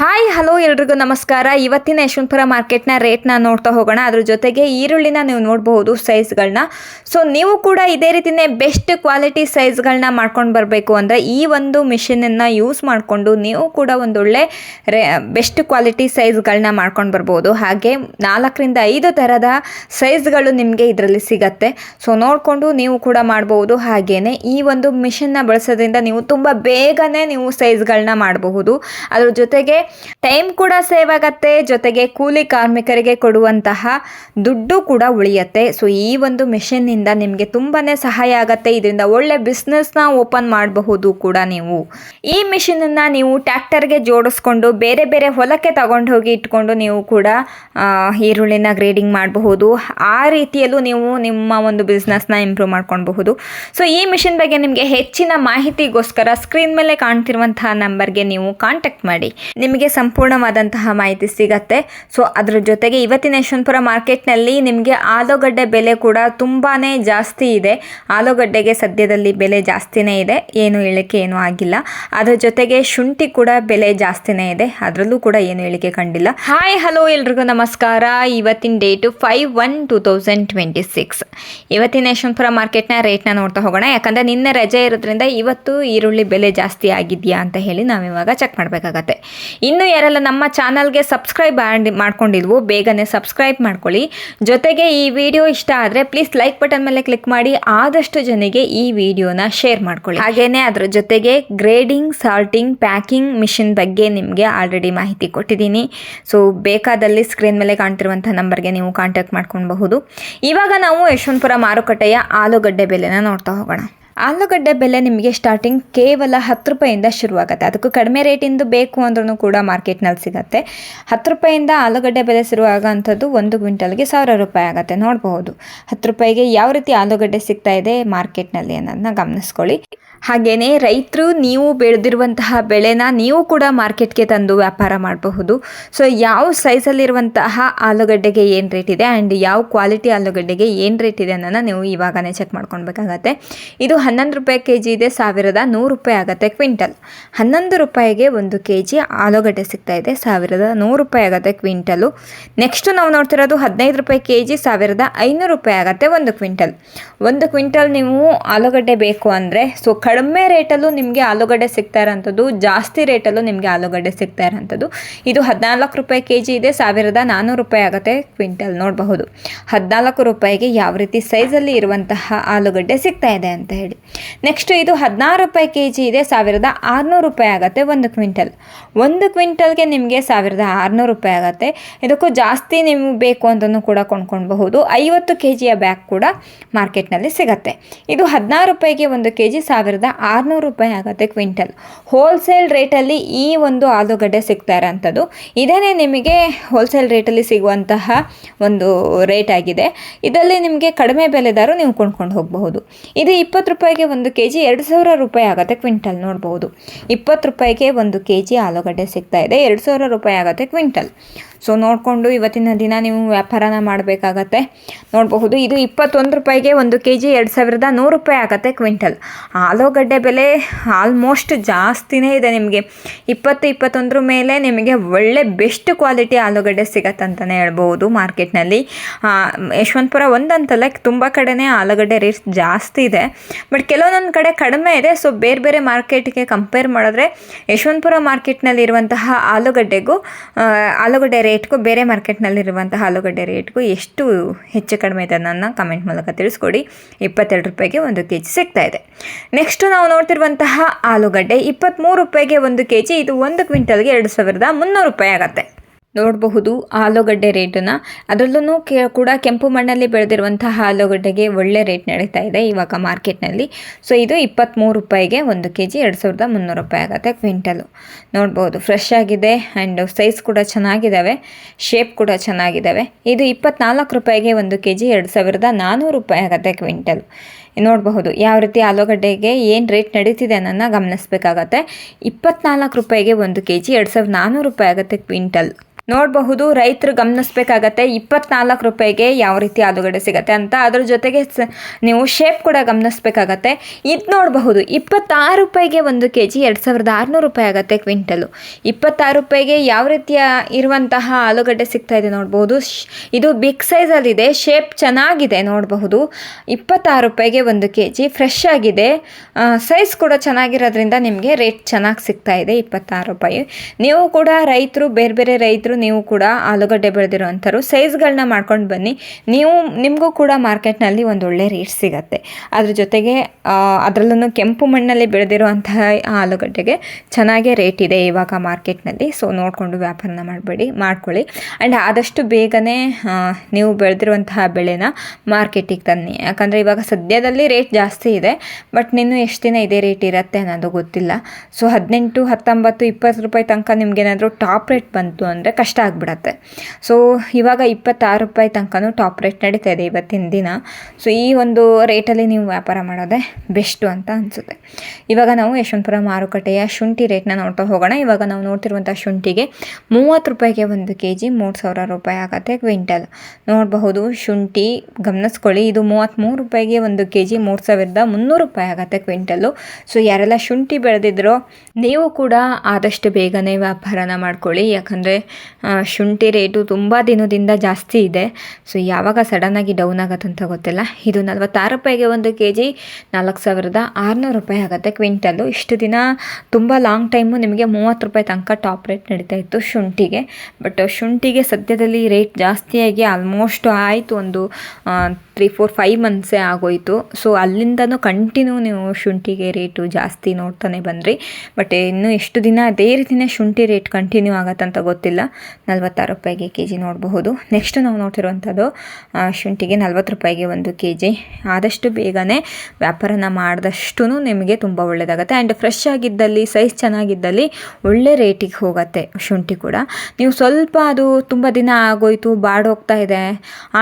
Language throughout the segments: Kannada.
ಹಾಯ್, ಹಲೋ ಎಲ್ರಿಗೂ ನಮಸ್ಕಾರ. ಇವತ್ತಿನ ಯಶವಂತಪುರ ಮಾರ್ಕೆಟ್ನ ರೇಟ್ನ ನೋಡ್ತಾ ಹೋಗೋಣ. ಅದ್ರ ಜೊತೆಗೆ ಈರುಳ್ಳಿನ ನೀವು ನೋಡಬಹುದು ಸೈಜ್ಗಳನ್ನ. ಸೊ ನೀವು ಕೂಡ ಇದೇ ರೀತಿನೇ ಬೆಸ್ಟ್ ಕ್ವಾಲಿಟಿ ಸೈಜ್ಗಳನ್ನ ಮಾಡ್ಕೊಂಡು ಬರಬೇಕು ಅಂದರೆ ಈ ಒಂದು ಮಿಷಿನನ್ನು ಯೂಸ್ ಮಾಡಿಕೊಂಡು ನೀವು ಕೂಡ ಒಂದೊಳ್ಳೆ ರೇ, ಬೆಸ್ಟ್ ಕ್ವಾಲಿಟಿ ಸೈಜ್ಗಳನ್ನ ಮಾಡ್ಕೊಂಡು ಬರ್ಬೋದು. ಹಾಗೆ ನಾಲ್ಕರಿಂದ ಐದು ಥರದ ಸೈಜ್ಗಳು ನಿಮಗೆ ಇದರಲ್ಲಿ ಸಿಗತ್ತೆ. ಸೊ ನೋಡಿಕೊಂಡು ನೀವು ಕೂಡ ಮಾಡಬಹುದು ಹಾಗೆಯೇ ಈ ಒಂದು ಮಿಷನ್ನ ಬಳಸೋದ್ರಿಂದ ನೀವು ತುಂಬ ಬೇಗನೆ ನೀವು ಸೈಜ್ಗಳನ್ನ ಮಾಡಬಹುದು. ಅದ್ರ ಜೊತೆಗೆ ಟೈಮ್ ಕೂಡ ಸೇವ್ ಆಗತ್ತೆ, ಜೊತೆಗೆ ಕೂಲಿ ಕಾರ್ಮಿಕರಿಗೆ ಕೊಡುವಂತಹ ದುಡ್ಡು ಕೂಡ ಉಳಿಯತ್ತೆ. ಸೊ ಈ ಒಂದು ಮಿಷನ್ನಿಂದ ನಿಮಗೆ ತುಂಬಾ ಸಹಾಯ ಆಗತ್ತೆ. ಇದರಿಂದ ಒಳ್ಳೆ ಬಿಸ್ನೆಸ್ನ ಓಪನ್ ಮಾಡಬಹುದು ಕೂಡ ನೀವು. ಈ ಮಿಷಿನನ್ನು ನೀವು ಟ್ಯಾಕ್ಟರ್ಗೆ ಜೋಡಿಸ್ಕೊಂಡು ಬೇರೆ ಬೇರೆ ಹೊಲಕ್ಕೆ ತಗೊಂಡು ಹೋಗಿ ಇಟ್ಕೊಂಡು ನೀವು ಕೂಡ ಈರುಳ್ಳಿನ ಗ್ರೇಡಿಂಗ್ ಮಾಡಬಹುದು. ಆ ರೀತಿಯಲ್ಲೂ ನೀವು ನಿಮ್ಮ ಒಂದು ಬಿಸ್ನೆಸ್ನ ಇಂಪ್ರೂವ್ ಮಾಡ್ಕೊಳ್ಬಹುದು. ಸೊ ಈ ಮಿಷಿನ್ ಬಗ್ಗೆ ನಿಮಗೆ ಹೆಚ್ಚಿನ ಮಾಹಿತಿಗೋಸ್ಕರ ಸ್ಕ್ರೀನ್ ಮೇಲೆ ಕಾಣ್ತಿರುವಂತಹ ನಂಬರ್ಗೆ ನೀವು ಕಾಂಟ್ಯಾಕ್ಟ್ ಮಾಡಿ. ನಿಮಗೆ ಸಂಪೂರ್ಣವಾದಂತಹ ಮಾಹಿತಿ ಸಿಗತ್ತೆ. ಸೊ ಅದರ ಜೊತೆಗೆ ಇವತ್ತಿನ ಯಶವಂತಪುರ ಮಾರ್ಕೆಟ್ನಲ್ಲಿ ನಿಮಗೆ ಆಲೂಗಡ್ಡೆ ಬೆಲೆ ಕೂಡ ತುಂಬಾ ಜಾಸ್ತಿ ಇದೆ. ಆಲೂಗಡ್ಡೆಗೆ ಸದ್ಯದಲ್ಲಿ ಬೆಲೆ ಜಾಸ್ತಿನೇ ಇದೆ. ಏನು ಇಳಿಕೆ ಏನೂ ಆಗಿಲ್ಲ. ಅದರ ಜೊತೆಗೆ ಶುಂಠಿ ಕೂಡ ಬೆಲೆ ಜಾಸ್ತಿನೇ ಇದೆ. ಅದರಲ್ಲೂ ಕೂಡ ಏನು ಇಳಿಕೆ ಕಂಡಿಲ್ಲ. ಹಾಯ್ ಹಲೋ ಎಲ್ರಿಗೂ ನಮಸ್ಕಾರ. ಇವತ್ತಿನ date five one two thousand twenty six ಇವತ್ತಿನ ಯಶವಂತಪುರ ಮಾರ್ಕೆಟ್ನ ರೇಟ್ನ ನೋಡ್ತಾ ಹೋಗೋಣ. ಯಾಕಂದರೆ ನಿನ್ನೆ ರಜೆ ಇರೋದ್ರಿಂದ ಇವತ್ತು ಈರುಳ್ಳಿ ಬೆಲೆ ಜಾಸ್ತಿ ಆಗಿದೆಯಾ ಅಂತ ಹೇಳಿ ನಾವಿವಾಗ ಚೆಕ್ ಮಾಡಬೇಕಾಗತ್ತೆ. ಇನ್ನು ಯಾರೆಲ್ಲ ನಮ್ಮ ಚಾನಲ್ಗೆ ಸಬ್ಸ್ಕ್ರೈಬ್ ಮಾಡ್ಕೊಂಡಿದ್ವು, ಬೇಗನೆ ಸಬ್ಸ್ಕ್ರೈಬ್ ಮಾಡ್ಕೊಳ್ಳಿ. ಜೊತೆಗೆ ಈ ವಿಡಿಯೋ ಇಷ್ಟ ಆದರೆ ಪ್ಲೀಸ್ ಲೈಕ್ ಬಟನ್ ಮೇಲೆ ಕ್ಲಿಕ್ ಮಾಡಿ, ಆದಷ್ಟು ಜನರಿಗೆ ಈ ವಿಡಿಯೋನ ಶೇರ್ ಮಾಡ್ಕೊಳ್ಳಿ. ಹಾಗೇನೆ ಅದ್ರ ಜೊತೆಗೆ ಗ್ರೇಡಿಂಗ್, ಸಾಲ್ಟಿಂಗ್, ಪ್ಯಾಕಿಂಗ್ ಮಿಷಿನ್ ಬಗ್ಗೆ ನಿಮಗೆ ಆಲ್ರೆಡಿ ಮಾಹಿತಿ ಕೊಟ್ಟಿದ್ದೀನಿ. ಸೊ, ಬೇಕಾದಲ್ಲಿ ಸ್ಕ್ರೀನ್ ಮೇಲೆ ಕಾಣ್ತಿರುವಂಥ ನಂಬರ್ಗೆ ನೀವು ಕಾಂಟ್ಯಾಕ್ಟ್ ಮಾಡ್ಕೊಳ್ಬಹುದು. ಇವಾಗ ನಾವು ಯಶವಂತಪುರ ಮಾರುಕಟ್ಟೆಯ ಆಲೂಗಡ್ಡೆ ಬೆಲೆನ ನೋಡ್ತಾ ಹೋಗೋಣ. ಆಲೂಗಡ್ಡೆ ಬೆಲೆ ನಿಮಗೆ ಸ್ಟಾರ್ಟಿಂಗ್ ಕೇವಲ ಹತ್ತು ರೂಪಾಯಿಂದ ಶುರುವಾಗುತ್ತೆ. ಅದಕ್ಕೂ ಕಡಿಮೆ ರೇಟಿಂದು ಬೇಕು ಅಂದ್ರೂ ಕೂಡ ಮಾರ್ಕೆಟ್ನಲ್ಲಿ ಸಿಗುತ್ತೆ. ಹತ್ತು ರೂಪಾಯಿಂದ ಆಲೂಗಡ್ಡೆ ಬೆಲೆ ಶುರುವಾಗೋಂಥದ್ದು ಒಂದು ಕ್ವಿಂಟಲ್ಗೆ ಸಾವಿರ ರೂಪಾಯಿ ಆಗುತ್ತೆ. ನೋಡಬಹುದು ಹತ್ತು ರೂಪಾಯಿಗೆ ಯಾವ ರೀತಿ ಆಲೂಗಡ್ಡೆ ಸಿಗ್ತಾ ಇದೆ ಮಾರ್ಕೆಟ್ನಲ್ಲಿ ಅನ್ನೋದನ್ನ ಗಮನಿಸ್ಕೊಳ್ಳಿ. ಹಾಗೆಯೇ ರೈತರು ನೀವು ಬೆಳೆದಿರುವಂತಹ ಬೆಳೆನ ನೀವು ಕೂಡ ಮಾರ್ಕೆಟ್ಗೆ ತಂದು ವ್ಯಾಪಾರ ಮಾಡಬಹುದು. ಸೊ ಯಾವ ಸೈಜಲ್ಲಿರುವಂತಹ ಆಲೂಗಡ್ಡೆಗೆ ಏನು ರೇಟ್ ಇದೆ ಆ್ಯಂಡ್ ಯಾವ ಕ್ವಾಲಿಟಿ ಆಲೂಗಡ್ಡೆಗೆ ಏನು ರೇಟ್ ಇದೆ ಅನ್ನೋದನ್ನ ನೀವು ಇವಾಗಲೇ ಚೆಕ್ ಮಾಡ್ಕೊಳ್ಬೇಕಾಗತ್ತೆ. ಇದು ಹನ್ನೊಂದು ರೂಪಾಯಿ ಕೆ ಜಿ ಇದೆ, ಸಾವಿರದ ನೂರು ರೂಪಾಯಿ ಆಗುತ್ತೆ ಕ್ವಿಂಟಲ್. ಹನ್ನೊಂದು ರೂಪಾಯಿಗೆ ಒಂದು ಕೆ ಜಿ ಆಲೂಗಡ್ಡೆ ಸಿಗ್ತಾ ಇದೆ, ಸಾವಿರದ ನೂರು ರೂಪಾಯಿ ಆಗುತ್ತೆ ಕ್ವಿಂಟಲು. ನೆಕ್ಸ್ಟು ನಾವು ನೋಡ್ತಿರೋದು ಹದಿನೈದು ರೂಪಾಯಿ ಕೆ ಜಿ ಸಾವಿರದ ಐನೂರು ರೂಪಾಯಿ ಆಗುತ್ತೆ ಒಂದು ಕ್ವಿಂಟಲ್. ಒಂದು ಕ್ವಿಂಟಲ್ ನೀವು ಆಲೂಗಡ್ಡೆ ಬೇಕು ಅಂದರೆ ಸೊ ಕಡಿಮೆ ರೇಟಲ್ಲೂ ನಿಮಗೆ ಆಲೂಗಡ್ಡೆ ಸಿಗ್ತಾ ಇರೋಂಥದ್ದು, ಜಾಸ್ತಿ ರೇಟಲ್ಲೂ ನಿಮಗೆ ಆಲೂಗಡ್ಡೆ ಸಿಗ್ತಾ ಇರೋಂಥದ್ದು. ಇದು ಹದಿನಾಲ್ಕು ರೂಪಾಯಿ ಕೆ ಜಿ ಇದೆ, ಸಾವಿರದ ನಾನ್ನೂರು ರೂಪಾಯಿ ಆಗುತ್ತೆ ಕ್ವಿಂಟಲ್ ನೋಡಬಹುದು. ಹದಿನಾಲ್ಕು ರೂಪಾಯಿಗೆ ಯಾವ ರೀತಿ ಸೈಜಲ್ಲಿ ಇರುವಂತಹ ಆಲೂಗಡ್ಡೆ ಸಿಗ್ತಾ ಇದೆ ಅಂತ ಹೇಳಿ. ನೆಕ್ಸ್ಟ್ ಇದು ಹದಿನಾರು ರೂಪಾಯಿ ಕೆ ಜಿ ಇದೆ, ಸಾವಿರದ ಆರುನೂರು ರೂಪಾಯಿ ಆಗುತ್ತೆ ಒಂದು ಕ್ವಿಂಟಲ್. ಒಂದು ಕ್ವಿಂಟಲ್ಗೆ ನಿಮಗೆ ಸಾವಿರದ ಆರುನೂರು ರೂಪಾಯಿ ಆಗುತ್ತೆ. ಇದಕ್ಕೂ ಜಾಸ್ತಿ ನಿಮಗೆ ಬೇಕು ಅಂತಲೂ ಕೂಡ ಕೊಂಡ್ಕೊಳ್ಬಹುದು. ಐವತ್ತು ಕೆ ಜಿಯ ಬ್ಯಾಗ್ ಕೂಡ ಮಾರ್ಕೆಟ್ನಲ್ಲಿ ಸಿಗುತ್ತೆ. ಇದು ಹದಿನಾರು ರೂಪಾಯಿಗೆ ಒಂದು ಕೆ ಜಿ ಸಾವಿರದ ಆರುನೂರು ರೂಪಾಯಿ ಆಗುತ್ತೆ ಕ್ವಿಂಟಲ್. ಹೋಲ್ಸೇಲ್ ರೇಟಲ್ಲಿ ಈ ಒಂದು ಆಲೂಗಡ್ಡೆ ಸಿಗ್ತಾ ಇರೋಂಥದ್ದು. ಇದೇ ನಿಮಗೆ ಹೋಲ್ಸೇಲ್ ರೇಟಲ್ಲಿ ಸಿಗುವಂತಹ ಒಂದು ರೇಟ್ ಆಗಿದೆ. ಇದರಲ್ಲಿ ನಿಮಗೆ ಕಡಿಮೆ ಬೆಲೆದಾರು ನೀವು ಕೊಂಡ್ಕೊಂಡು ಹೋಗಬಹುದು. ಇದು ಇಪ್ಪತ್ತು ರೂಪಾಯಿಗೆ ಒಂದು ಕೆ ಜಿ ಎರಡು ಸಾವಿರ ರೂಪಾಯಿ ಆಗುತ್ತೆ ಕ್ವಿಂಟಲ್ ನೋಡ್ಬೋದು ಇಪ್ಪತ್ತು ರೂಪಾಯಿಗೆ ಒಂದು ಕೆ ಜಿ ಆಲೂಗಡ್ಡೆ ಸಿಗ್ತಾ ಇದೆ, ಎರಡು ಸಾವಿರ ರೂಪಾಯಿ ಆಗುತ್ತೆ ಕ್ವಿಂಟಲ್. ಸೊ ನೋಡಿಕೊಂಡು ಇವತ್ತಿನ ದಿನ ನೀವು ವ್ಯಾಪಾರನ ಮಾಡಬೇಕಾಗತ್ತೆ. ನೋಡಬಹುದು, ಇದು ಇಪ್ಪತ್ತೊಂದು ರೂಪಾಯಿಗೆ ಒಂದು ಕೆ ಜಿ ಎರಡು ಸಾವಿರದ ನೂರು ರೂಪಾಯಿ ಆಗುತ್ತೆ ಕ್ವಿಂಟಲ್. ಆಲೂಗಡ್ಡೆ ಬೆಲೆ ಆಲ್ಮೋಸ್ಟ್ ಜಾಸ್ತಿನೇ ಇದೆ ನಿಮಗೆ. ಇಪ್ಪತ್ತು, ಇಪ್ಪತ್ತೊಂದರ ಮೇಲೆ ನಿಮಗೆ ಒಳ್ಳೆ ಬೆಸ್ಟ್ ಕ್ವಾಲಿಟಿ ಆಲೂಗಡ್ಡೆ ಸಿಗತ್ತಂತಲೇ ಹೇಳ್ಬೋದು ಮಾರ್ಕೆಟ್ನಲ್ಲಿ. ಯಶವಂತಪುರ ಒಂದಂತಲ್ಲ ತುಂಬ ಕಡೆನೇ ಆಲೂಗಡ್ಡೆ ರೇಟ್ ಜಾಸ್ತಿ ಇದೆ. ಬಟ್ ಕೆಲವೊಂದೊಂದು ಕಡೆ ಕಡಿಮೆ ಇದೆ. ಸೊ ಬೇರೆ ಬೇರೆ ಮಾರ್ಕೆಟ್ಗೆ ಕಂಪೇರ್ ಮಾಡಿದ್ರೆ ಯಶವಂತಪುರ ಮಾರ್ಕೆಟ್ನಲ್ಲಿರುವಂತಹ ಆಲೂಗಡ್ಡೆಗೂ ಆಲೂಗಡ್ಡೆ ರೇಟ್ಗೂ ಬೇರೆ ಮಾರ್ಕೆಟ್ನಲ್ಲಿರುವಂಥ ಆಲೂಗಡ್ಡೆ ರೇಟ್ಗೂ ಎಷ್ಟು ಹೆಚ್ಚು ಕಡಿಮೆ ಇದೆ ಅನ್ನೋದನ್ನ ಕಮೆಂಟ್ ಮೂಲಕ ತಿಳಿಸ್ಕೊಡಿ. ಇಪ್ಪತ್ತೆರಡು ರೂಪಾಯಿಗೆ ಒಂದು ಕೆ ಜಿ ಸಿಗ್ತಾ ಇದೆ. ನೆಕ್ಸ್ಟು ನಾವು ನೋಡ್ತಿರುವಂತಹ ಆಲೂಗಡ್ಡೆ ಇಪ್ಪತ್ತ್ಮೂರು ರೂಪಾಯಿಗೆ ಒಂದು ಕೆ ಜಿ ಇದು ಒಂದು ಕ್ವಿಂಟಲ್ಗೆ ಎರಡು ಸಾವಿರದ ಮುನ್ನೂರು ರೂಪಾಯಿ ಆಗುತ್ತೆ. ನೋಡಬಹುದು ಆಲೂಗಡ್ಡೆ ರೇಟನ್ನು. ಅದರಲ್ಲೂ ಕೂಡ ಕೆಂಪು ಮಣ್ಣಲ್ಲಿ ಬೆಳೆದಿರುವಂತಹ ಆಲೂಗಡ್ಡೆಗೆ ಒಳ್ಳೆ ರೇಟ್ ನಡೀತಾ ಇದೆ ಇವಾಗ ಮಾರ್ಕೆಟ್ನಲ್ಲಿ. ಸೊ, ಇದು ಇಪ್ಪತ್ತ್ಮೂರು ರೂಪಾಯಿಗೆ ಒಂದು ಕೆ ಜಿ ಎರಡು ಸಾವಿರದ ಮುನ್ನೂರು ರೂಪಾಯಿ ಆಗುತ್ತೆ ಕ್ವಿಂಟಲು. ನೋಡ್ಬೋದು ಫ್ರೆಶ್ ಆಗಿದೆ ಆ್ಯಂಡ್ ಸೈಜ್ ಕೂಡ ಚೆನ್ನಾಗಿದ್ದಾವೆ ಶೇಪ್ ಕೂಡ ಚೆನ್ನಾಗಿದ್ದಾವೆ ಇದು ಇಪ್ಪತ್ನಾಲ್ಕು ರೂಪಾಯಿಗೆ ಒಂದು ಕೆ ಜಿ ಎರಡು ಸಾವಿರದ ನಾನ್ನೂರು ರೂಪಾಯಿ ಆಗುತ್ತೆ ಕ್ವಿಂಟಲ್. ನೋಡಬಹುದು, ಯಾವ ರೀತಿ ಆಲೂಗಡ್ಡೆಗೆ ಏನು ರೇಟ್ ನಡೀತಿದೆ ಅನ್ನೋದನ್ನ ಗಮನಿಸಬೇಕಾಗತ್ತೆ. ಇಪ್ಪತ್ನಾಲ್ಕು ರೂಪಾಯಿಗೆ ಒಂದು ಕೆ ಜಿ ಎರಡು ಸಾವಿರದ ನಾನ್ನೂರು ರೂಪಾಯಿ ಆಗುತ್ತೆ ಕ್ವಿಂಟಲ್. ನೋಡಬಹುದು, ರೈತರು ಗಮನಿಸ್ಬೇಕಾಗತ್ತೆ ಇಪ್ಪತ್ನಾಲ್ಕು ರೂಪಾಯಿಗೆ ಯಾವ ರೀತಿ ಆಲೂಗಡ್ಡೆ ಸಿಗುತ್ತೆ ಅಂತ. ಅದ್ರ ಜೊತೆಗೆ ನೀವು ಶೇಪ್ ಕೂಡ ಗಮನಿಸ್ಬೇಕಾಗತ್ತೆ. ಇದು ನೋಡಬಹುದು, ಇಪ್ಪತ್ತಾರು ರೂಪಾಯಿಗೆ ಒಂದು ಕೆ ಜಿ ಎರಡು ಸಾವಿರದ ಆರುನೂರು ರೂಪಾಯಿ ಆಗುತ್ತೆ ಕ್ವಿಂಟಲು. ಇಪ್ಪತ್ತಾರು ರೂಪಾಯಿಗೆ ಯಾವ ರೀತಿಯ ಇರುವಂತಹ ಆಲೂಗಡ್ಡೆ ಸಿಗ್ತಾ ಇದೆ ನೋಡ್ಬೋದು ಶ್- ಇದು ಬಿಗ್ ಸೈಜಲ್ಲಿದೆ ಶೇಪ್ ಚೆನ್ನಾಗಿದೆ ನೋಡಬಹುದು. ಇಪ್ಪತ್ತಾರು ರೂಪಾಯಿಗೆ ಒಂದು ಕೆ ಜಿ ಫ್ರೆಶ್ ಆಗಿದೆ ಸೈಜ್ ಕೂಡ ಚೆನ್ನಾಗಿರೋದ್ರಿಂದ ನಿಮಗೆ ರೇಟ್ ಚೆನ್ನಾಗಿ ಸಿಗ್ತಾ ಇದೆ ಇಪ್ಪತ್ತಾರು ರೂಪಾಯಿ. ನೀವು ಕೂಡ ರೈತರು ಬೇರೆ ಬೇರೆ ರೈತರು ನೀವು ಕೂಡ ಆಲೂಗಡ್ಡೆ ಬೆಳೆದಿರುವಂಥವ್ರು. ಸೈಜ್ಗಳನ್ನ ಮಾಡ್ಕೊಂಡು ಬನ್ನಿ. ನೀವು, ನಿಮಗೂ ಕೂಡ ಮಾರ್ಕೆಟ್ನಲ್ಲಿ ಒಂದು ಒಳ್ಳೆ ರೇಟ್ ಸಿಗತ್ತೆ. ಅದ್ರ ಜೊತೆಗೆ ಅದರಲ್ಲೂ ಕೆಂಪು ಮಣ್ಣಲ್ಲಿ ಬೆಳೆದಿರುವಂತಹ ಆಲೂಗಡ್ಡೆಗೆ ಚೆನ್ನಾಗೇ ರೇಟ್ ಇದೆ ಇವಾಗ ಮಾರ್ಕೆಟ್ನಲ್ಲಿ. ಸೊ ನೋಡಿಕೊಂಡು ವ್ಯಾಪಾರನ ಮಾಡಬೇಡಿ, ಮಾಡ್ಕೊಳ್ಳಿ. ಆ್ಯಂಡ್ ಆದಷ್ಟು ಬೇಗನೆ ನೀವು ಬೆಳೆದಿರುವಂತಹ ಬೆಳೆನ ಮಾರ್ಕೆಟಿಗೆ ತನ್ನಿ. ಯಾಕಂದರೆ ಇವಾಗ ಸದ್ಯದಲ್ಲಿ ರೇಟ್ ಜಾಸ್ತಿ ಇದೆ ಬಟ್ ನೀನು ಎಷ್ಟು ದಿನ ಇದೇ ರೇಟ್ ಇರುತ್ತೆ ಅನ್ನೋದು ಗೊತ್ತಿಲ್ಲ. ಸೊ ಹದಿನೆಂಟು, ಹತ್ತೊಂಬತ್ತು, ಇಪ್ಪತ್ತು ರೂಪಾಯಿ ತನಕ ನಿಮ್ಗೇನಾದರೂ ಟಾಪ್ ರೇಟ್ ಬಂತು ಅಂದರೆ ಕಷ್ಟ ಆಗಿಬಿಡತ್ತೆ. ಸೊ ಇವಾಗ ಇಪ್ಪತ್ತಾರು ರೂಪಾಯಿ ತನಕನೂ ಟಾಪ್ ರೇಟ್ ನಡೀತಾ ಇದೆ ಇವತ್ತಿನ ದಿನ. ಸೊ ಈ ಒಂದು ರೇಟಲ್ಲಿ ನೀವು ವ್ಯಾಪಾರ ಮಾಡೋದೇ ಬೆಸ್ಟು ಅಂತ ಅನಿಸುತ್ತೆ. ಇವಾಗ ನಾವು ಯಶವಂತಪುರ ಮಾರುಕಟ್ಟೆಯ ಶುಂಠಿ ರೇಟ್ನ ನೋಡ್ತಾ ಹೋಗೋಣ. ಇವಾಗ ನಾವು ನೋಡ್ತಿರುವಂಥ ಶುಂಠಿಗೆ ಮೂವತ್ತು ರೂಪಾಯಿಗೆ ಒಂದು ಕೆ ಜಿ ಮೂರು ಸಾವಿರ ರೂಪಾಯಿ ಆಗುತ್ತೆ ಕ್ವಿಂಟಲ್. ನೋಡಬಹುದು, ಶುಂಠಿ ಗಮನಿಸ್ಕೊಳ್ಳಿ. ಇದು ಮೂವತ್ತ್ಮೂರು ರೂಪಾಯಿಗೆ ಒಂದು ಕೆ ಜಿ ಮೂರು ಸಾವಿರದ ಮುನ್ನೂರು ರೂಪಾಯಿ ಆಗುತ್ತೆ ಕ್ವಿಂಟಲ್ಲು ಸೊ ಯಾರೆಲ್ಲ ಶುಂಠಿ ಬೆಳೆದಿದ್ರೋ, ನೀವು ಕೂಡ ಆದಷ್ಟು ಬೇಗನೆ ವ್ಯಾಪಾರನ ಮಾಡ್ಕೊಳ್ಳಿ. ಯಾಕಂದರೆ ಶುಂಠಿ ರೇಟು ತುಂಬ ದಿನದಿಂದ ಜಾಸ್ತಿ ಇದೆ. ಸೊ ಯಾವಾಗ ಸಡನ್ನಾಗಿ ಡೌನ್ ಆಗುತ್ತಂತ ಗೊತ್ತಿಲ್ಲ. ಇದು ನಲ್ವತ್ತಾರು ರೂಪಾಯಿಗೆ ಒಂದು ಕೆ ಜಿ ನಾಲ್ಕು ಸಾವಿರದ ಆರುನೂರು ರೂಪಾಯಿ ಆಗುತ್ತೆ ಕ್ವಿಂಟಲ್ಲು. ಇಷ್ಟು ದಿನ ತುಂಬ ಲಾಂಗ್ ಟೈಮು ನಿಮಗೆ ಮೂವತ್ತು ರೂಪಾಯಿ ತನಕ ಟಾಪ್ ರೇಟ್ ನಡೀತಾ ಇತ್ತು ಶುಂಠಿಗೆ. ಬಟ್ ಶುಂಠಿಗೆ ಸದ್ಯದಲ್ಲಿ ರೇಟ್ ಜಾಸ್ತಿಯಾಗಿ ಆಲ್ಮೋಸ್ಟ್ ಆಯಿತು ಒಂದು ತ್ರೀ ಫೋರ್ ಫೈವ್ ಮಂತ್ಸೇ ಆಗೋಯಿತು. ಸೊ ಅಲ್ಲಿಂದನೂ ಕಂಟಿನ್ಯೂ ನೀವು ಶುಂಠಿಗೆ ರೇಟು ಜಾಸ್ತಿ ನೋಡ್ತಾನೆ ಬಂದ್ರಿ. ಬಟ್ ಇನ್ನು ಎಷ್ಟು ದಿನ ಅದೇ ರೀತಿಯೇ ಶುಂಠಿ ರೇಟ್ ಕಂಟಿನ್ಯೂ ಆಗತ್ತಂತ ಗೊತ್ತಿಲ್ಲ. ನಲ್ವತ್ತಾರು ರೂಪಾಯಿಗೆ ಕೆ ಜಿ ನೋಡಬಹುದು. ನೆಕ್ಸ್ಟ್ ನಾವು ನೋಡ್ತಿರುವಂಥದ್ದು ಶುಂಠಿಗೆ ನಲ್ವತ್ತು ರೂಪಾಯಿಗೆ ಒಂದು ಕೆ ಜಿ ಆದಷ್ಟು ಬೇಗನೆ ವ್ಯಾಪಾರನ ಮಾಡಿದಷ್ಟು ನಿಮಗೆ ತುಂಬ ಒಳ್ಳೆಯದಾಗುತ್ತೆ ಆ್ಯಂಡ್ ಫ್ರೆಶ್ ಆಗಿದ್ದಲ್ಲಿ ಸೈಜ್ ಚೆನ್ನಾಗಿದ್ದಲ್ಲಿ ಒಳ್ಳೆ ರೇಟಿಗೆ ಹೋಗುತ್ತೆ ಶುಂಠಿ ಕೂಡ. ನೀವು ಸ್ವಲ್ಪ ಅದು ತುಂಬ ದಿನ ಆಗೋಯ್ತು, ಬಾಡೋಗ್ತಾ ಇದೆ,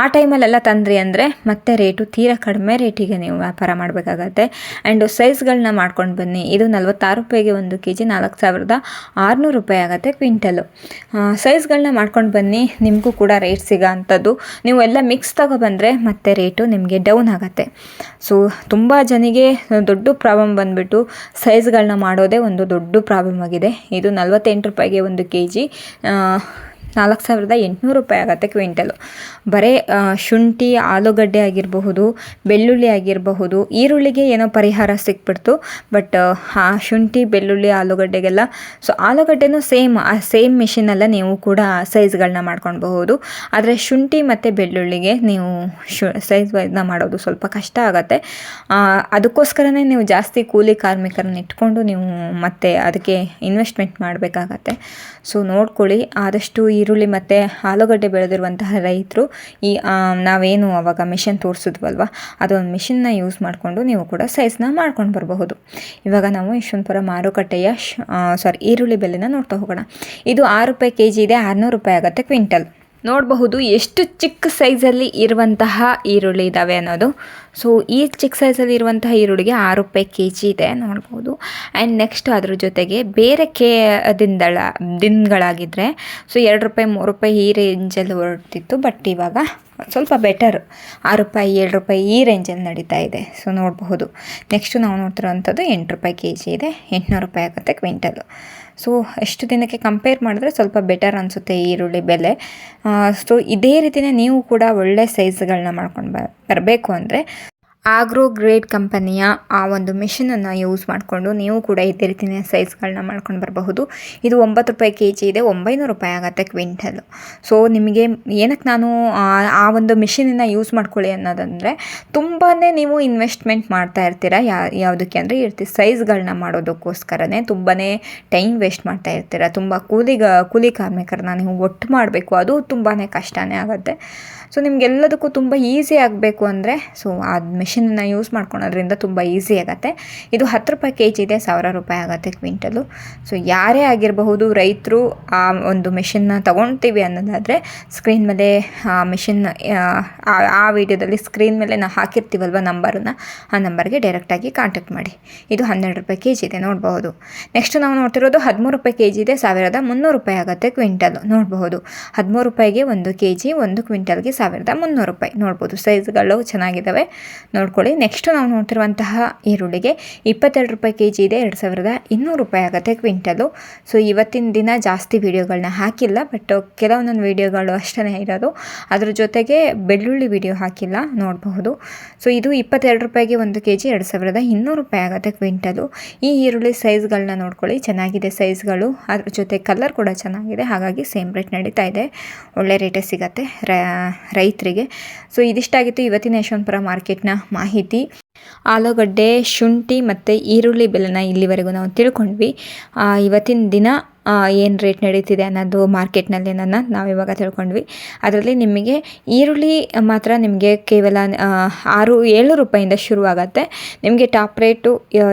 ಆ ಟೈಮಲ್ಲೆಲ್ಲ ತಂದ್ರಿ ಅಂದರೆ ಮತ್ತೆ ರೇಟು ತೀರಾ ಕಡಿಮೆ ರೇಟಿಗೆ ನೀವು ವ್ಯಾಪಾರ ಮಾಡಬೇಕಾಗತ್ತೆ. ಆ್ಯಂಡ್ ಸೈಜ್ಗಳನ್ನ ಮಾಡ್ಕೊಂಡು ಬನ್ನಿ. ಇದು ನಲ್ವತ್ತಾರು ರೂಪಾಯಿಗೆ ಒಂದು ಕೆ ಜಿ ನಾಲ್ಕು ಸಾವಿರದ ಆರುನೂರು ರೂಪಾಯಿ ಆಗುತ್ತೆ ಕ್ವಿಂಟಲು. ಸೈಜ್ಗಳನ್ನ ಮಾಡ್ಕೊಂಡು ಬನ್ನಿ. ನಿಮಗೂ ಕೂಡ ರೇಟ್ ಸಿಗೋ ಅಂಥದ್ದು ನೀವು ಎಲ್ಲ ಮಿಕ್ಸ್ ತಗೊಬಂದರೆ ಮತ್ತೆ ರೇಟು ನಿಮಗೆ ಡೌನ್ ಆಗುತ್ತೆ. ಸೊ ತುಂಬ ಜನಿಗೆ ದೊಡ್ಡ ಪ್ರಾಬ್ಲಮ್ ಬಂದುಬಿಟ್ಟು ಸೈಜ್ಗಳನ್ನ ಮಾಡೋದೇ ಒಂದು ದೊಡ್ಡ ಪ್ರಾಬ್ಲಮ್ ಆಗಿದೆ. ಇದು ನಲ್ವತ್ತೆಂಟು ರೂಪಾಯಿಗೆ ಒಂದು ಕೆ ಜಿ ನಾಲ್ಕು ಸಾವಿರದ ಎಂಟುನೂರು ರೂಪಾಯಿ ಆಗುತ್ತೆ ಕ್ವಿಂಟಲು. ಬರೀ ಶುಂಠಿ, ಆಲೂಗಡ್ಡೆ ಆಗಿರಬಹುದು, ಬೆಳ್ಳುಳ್ಳಿ ಆಗಿರಬಹುದು, ಈರುಳ್ಳಿಗೆ ಏನೋ ಪರಿಹಾರ ಸಿಕ್ಬಿಡ್ತು, ಬಟ್, ಆ ಶುಂಠಿ, ಬೆಳ್ಳುಳ್ಳಿ, ಆಲೂಗಡ್ಡೆಗೆಲ್ಲ, ಸೊ ಆಲೂಗಡ್ಡೆನೂ ಸೇಮ್, ಆ, ಸೇಮ್ ಮಿಷಿನಲ್ಲೇ ನೀವು ಕೂಡ ಸೈಜ್ಗಳನ್ನ ಮಾಡ್ಕೊಳ್ಬಹುದು. ಆದರೆ ಶುಂಠಿ ಮತ್ತು ಬೆಳ್ಳುಳ್ಳಿಗೆ ನೀವು ಶು ಸೈಜ್ ವೈಸ್ನ ಮಾಡೋದು ಸ್ವಲ್ಪ ಕಷ್ಟ ಆಗುತ್ತೆ. ಅದಕ್ಕೋಸ್ಕರನೇ ನೀವು ಜಾಸ್ತಿ ಕೂಲಿ ಕಾರ್ಮಿಕರನ್ನ ಇಟ್ಕೊಂಡು ನೀವು ಮತ್ತೆ ಅದಕ್ಕೆ ಇನ್ವೆಸ್ಟ್ಮೆಂಟ್ ಮಾಡಬೇಕಾಗತ್ತೆ. ಸೊ ನೋಡ್ಕೊಳ್ಳಿ, ಆದಷ್ಟು ಈರುಳ್ಳಿ ಮತ್ತು ಆಲೂಗಡ್ಡೆ ಬೆಳೆದಿರುವಂತಹ ರೈತರು ಈ ನಾವೇನು ಅವಾಗ ಮಿಷನ್ ತೋರಿಸಿದ್ವಲ್ವ? ಅದೊಂದು ಮಿಷನ್ನ ಯೂಸ್ ಮಾಡಿಕೊಂಡು ನೀವು ಕೂಡ ಸೈಜ್ನ ಮಾಡ್ಕೊಂಡು ಬರಬಹುದು. ಇವಾಗ ನಾವು ಯಶವಂತಪುರ ಮಾರುಕಟ್ಟೆಯ ಸಾರಿ ಈರುಳ್ಳಿ ಬೆಲೆನ ನೋಡ್ತಾ ಹೋಗೋಣ. ಇದು ಆರು ರೂಪಾಯಿ ಕೆ ಜಿ ಇದೆ, ಆರುನೂರು ರೂಪಾಯಿ ಆಗುತ್ತೆ ಕ್ವಿಂಟಲ್. ನೋಡಬಹುದು ಎಷ್ಟು ಚಿಕ್ಕ ಸೈಜಲ್ಲಿ ಇರುವಂತಹ ಈರುಳ್ಳಿ ಇದ್ದಾವೆ ಅನ್ನೋದು. ಸೊ ಈ ಚಿಕ್ಕ ಸೈಜಲ್ಲಿ ಇರುವಂತಹ ಈರುಳ್ಳಿಗೆ ಆರು ರೂಪಾಯಿ ಕೆ ಜಿ ಇದೆ ನೋಡ್ಬೋದು ಆ್ಯಂಡ್ ನೆಕ್ಸ್ಟ್ ಅದ್ರ ಜೊತೆಗೆ ಬೇರೆ ಕೆ ದಿನದಳ ದಿನಗಳಾಗಿದ್ದರೆ ಸೊ ಎರಡು ರೂಪಾಯಿ, ಮೂರು ರೂಪಾಯಿ ಈ ರೇಂಜಲ್ಲಿ ಹೊರಡ್ತಿತ್ತು ಬಟ್ ಇವಾಗ ಸ್ವಲ್ಪ ಬೆಟರ್ ಆರು ರೂಪಾಯಿ, ಏಳು ರೂಪಾಯಿ ಈ ರೇಂಜಲ್ಲಿ ನಡೀತಾ ಇದೆ. ಸೊ ನೋಡಬಹುದು. ನೆಕ್ಸ್ಟು ನಾವು ನೋಡ್ತಿರೋವಂಥದ್ದು ಎಂಟು ರೂಪಾಯಿ ಕೆ ಜಿ ಇದೆ. ಎಂಟುನೂರು ರೂಪಾಯಿ ಆಗುತ್ತೆ ಕ್ವಿಂಟಲು. ಸೊ ಎಷ್ಟು ದಿನಕ್ಕೆ ಕಂಪೇರ್ ಮಾಡಿದ್ರೆ ಸ್ವಲ್ಪ ಬೆಟರ್ ಅನಿಸುತ್ತೆ ಈರುಳ್ಳಿ ಬೆಲೆ. ಸೊ ಇದೇ ರೀತಿಯೇ ನೀವು ಕೂಡ ಒಳ್ಳೆ ಸೈಜ್ಗಳನ್ನ ಮಾಡ್ಕೊಂಡು ಬರಬೇಕು ಅಂದರೆ ಆಗ್ರೋ ಗ್ರೇಡ್ ಕಂಪನಿಯ ಆ ಒಂದು ಮಿಷನನ್ನು ಯೂಸ್ ಮಾಡಿಕೊಂಡು ನೀವು ಕೂಡ ಇದೇ ರೀತಿಯ ಸೈಜ್ಗಳನ್ನ ಮಾಡ್ಕೊಂಡು ಬರಬಹುದು. ಇದು ಒಂಬತ್ತು ರೂಪಾಯಿ ಕೆ ಜಿ ಇದೆ, ಒಂಬೈನೂರು ರೂಪಾಯಿ ಆಗುತ್ತೆ ಕ್ವಿಂಟಲ್. ಸೊ ನಿಮಗೆ ಏನಕ್ಕೆ ನಾನು ಆ ಒಂದು ಮಿಷಿನನ್ನು ಯೂಸ್ ಮಾಡ್ಕೊಳ್ಳಿ ಅನ್ನೋದಂದರೆ ತುಂಬಾ ನೀವು ಇನ್ವೆಸ್ಟ್ಮೆಂಟ್ ಮಾಡ್ತಾ ಇರ್ತೀರ, ಯಾ, ಯಾವುದಕ್ಕೆ ಅಂದರೆ ಇರ್ತಿ ಸೈಜ್ಗಳನ್ನ ಮಾಡೋದಕ್ಕೋಸ್ಕರನೇ ತುಂಬಾ ಟೈಮ್ ವೇಸ್ಟ್ ಮಾಡ್ತಾ ಇರ್ತೀರ. ತುಂಬ ಕೂಲಿಗ ಕೂಲಿ ಕಾರ್ಮಿಕರನ್ನ ನೀವು ಒಟ್ಟು ಮಾಡಬೇಕು, ಅದು ತುಂಬಾ ಕಷ್ಟನೇ ಆಗುತ್ತೆ. ಸೊ ನಿಮಗೆಲ್ಲದಕ್ಕೂ ತುಂಬ ಈಸಿ ಆಗಬೇಕು ಅಂದರೆ ಸೊ ಆ ಮಿಷನ್ ಮಿಷಿನನ್ನು ಯೂಸ್ ಮಾಡ್ಕೊಳೋದ್ರಿಂದ ತುಂಬ ಈಸಿ ಆಗುತ್ತೆ. ಇದು ಹತ್ತು ರೂಪಾಯಿ ಕೆ ಜಿ ಇದೆ ಸಾವಿರ ರೂಪಾಯಿ ಆಗುತ್ತೆ ಕ್ವಿಂಟಲು ಸೊ ಯಾರೇ ಆಗಿರಬಹುದು ರೈತರು, ಆ, ಒಂದು ಮೆಷಿನ್ನ ತೊಗೊಳ್ತೀವಿ ಅನ್ನೋದಾದರೆ ಸ್ಕ್ರೀನ್ ಮೇಲೆ, ಆ ಮೆಷಿನ್ ಆ ವಿಡಿಯೋದಲ್ಲಿ ಸ್ಕ್ರೀನ್ ಮೇಲೆ ನಾವು ಹಾಕಿರ್ತೀವಲ್ವ ನಂಬರನ್ನು ಆ ನಂಬರ್ಗೆ ಡೈರೆಕ್ಟಾಗಿ ಕಾಂಟ್ಯಾಕ್ಟ್ ಮಾಡಿ. ಇದು ಹನ್ನೆರಡು ರೂಪಾಯಿ ಕೆ ಜಿ ಇದೆ ನೋಡಬಹುದು. ನೆಕ್ಸ್ಟ್ ನಾವು ನೋಡ್ತಿರೋದು ಹದಿಮೂರು ರೂಪಾಯಿ ಕೆ ಜಿ ಇದೆ ಸಾವಿರದ ಮುನ್ನೂರು ರೂಪಾಯಿ ಆಗುತ್ತೆ ಕ್ವಿಂಟಲ್ ನೋಡಬಹುದು. ಹದಿಮೂರು ರೂಪಾಯಿಗೆ ಒಂದು ಕೆ ಜಿ ಒಂದು ಕ್ವಿಂಟಲ್ಗೆ ಸಾವಿರದ ಮುನ್ನೂರು ರೂಪಾಯಿ. ನೋಡ್ಬೋದು ಸೈಜ್ಗಳು ಚೆನ್ನಾಗಿದ್ದಾವೆ ನೋಡ್ಕೊಳ್ಳಿ. ನೆಕ್ಸ್ಟ್ ನಾವು ನೋಡ್ತಿರುವಂತಹ ಈರುಳ್ಳಿಗೆ ಇಪ್ಪತ್ತೆರಡು ರೂಪಾಯಿ ಕೆ ಜಿ ಇದೆ, ಎರಡು ಸಾವಿರದ ಇನ್ನೂರು ರೂಪಾಯಿ ಆಗುತ್ತೆ ಕ್ವಿಂಟಲು. ಸೊ ಇವತ್ತಿನ ದಿನ ಜಾಸ್ತಿ ವೀಡಿಯೋಗಳನ್ನ ಹಾಕಿಲ್ಲ ಬಟ್ ಕೆಲವೊಂದೊಂದು ವೀಡಿಯೋಗಳು ಅಷ್ಟೇ ಇರೋದು. ಅದ್ರ ಜೊತೆಗೆ ಬೆಳ್ಳುಳ್ಳಿ ವಿಡಿಯೋ ಹಾಕಿಲ್ಲ, ನೋಡಬಹುದು. ಸೊ ಇದು ಇಪ್ಪತ್ತೆರಡು ರೂಪಾಯಿಗೆ ಒಂದು ಕೆ ಜಿ ಎರಡು ಸಾವಿರದ ಇನ್ನೂರು ರೂಪಾಯಿ ಆಗುತ್ತೆ ಕ್ವಿಂಟಲು. ಈ ಈರುಳ್ಳಿ ಸೈಜ್ಗಳನ್ನ ನೋಡ್ಕೊಳ್ಳಿ. ಚೆನ್ನಾಗಿದೆ ಸೈಜ್ಗಳು ಅದ್ರ ಜೊತೆ ಕಲರ್ ಕೂಡ ಚೆನ್ನಾಗಿದೆ. ಹಾಗಾಗಿ ಸೇಮ್ ರೇಟ್ ನಡೀತಾ ಇದೆ. ಒಳ್ಳೆ ರೇಟೇ ಸಿಗತ್ತೆ ರೈತರಿಗೆ. ಸೊ ಇದಿಷ್ಟಾಗಿತ್ತು. ಇವತ್ತಿನ ಯಶವಂತಪುರ ಮಾರ್ಕೆಟ್ನ ಮಾಹಿತಿ. ಆಲೂಗಡ್ಡೆ ಶುಂಠಿ ಮತ್ತು ಈರುಳ್ಳಿ ಬೆಲೆನ ಇಲ್ಲಿವರೆಗೂ ನಾವು ತಿಳ್ಕೊಂಡ್ವಿ. ಇವತ್ತಿನ ದಿನ ಏನು ರೇಟ್ ನಡೀತಿದೆ ಅನ್ನೋದು ಮಾರ್ಕೆಟ್ನಲ್ಲಿ ನನ್ನ ನಾವಿವಾಗ ತಿಳ್ಕೊಂಡ್ವಿ. ಅದರಲ್ಲಿ ನಿಮಗೆ ಈರುಳ್ಳಿ ಮಾತ್ರ ನಿಮಗೆ ಕೇವಲ ಆರು, ಏಳು ರೂಪಾಯಿಂದ ಶುರುವಾಗತ್ತೆ. ನಿಮಗೆ ಟಾಪ್ ರೇಟು